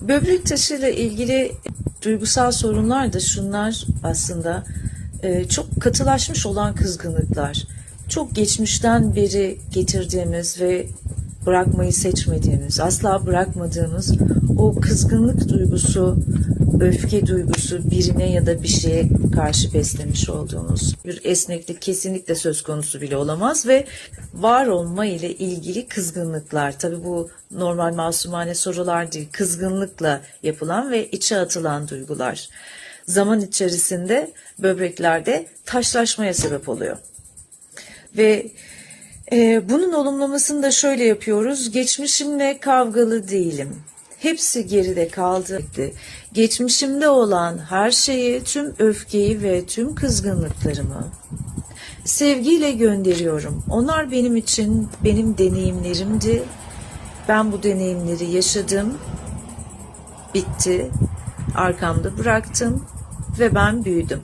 Böbrek taşıyla ilgili duygusal sorunlar da şunlar aslında e, çok katılaşmış olan kızgınlıklar. Çok geçmişten beri getirdiğimiz ve bırakmayı seçmediğimiz, asla bırakmadığımız o kızgınlık duygusu, öfke duygusu birine ya da bir şeye karşı beslemiş olduğumuz bir esneklik kesinlikle söz konusu bile olamaz ve var olma ile ilgili kızgınlıklar tabii bu normal masumane sorular değil kızgınlıkla yapılan ve içe atılan duygular zaman içerisinde böbreklerde taşlaşmaya sebep oluyor. Ve e, bunun olumlamasını da şöyle yapıyoruz. Geçmişimle kavgalı değilim. Hepsi geride kaldı. Geçmişimde olan her şeyi, tüm öfkeyi ve tüm kızgınlıklarımı sevgiyle gönderiyorum. Onlar benim için benim deneyimlerimdi. Ben bu deneyimleri yaşadım. Bitti. Arkamda bıraktım ve ben büyüdüm.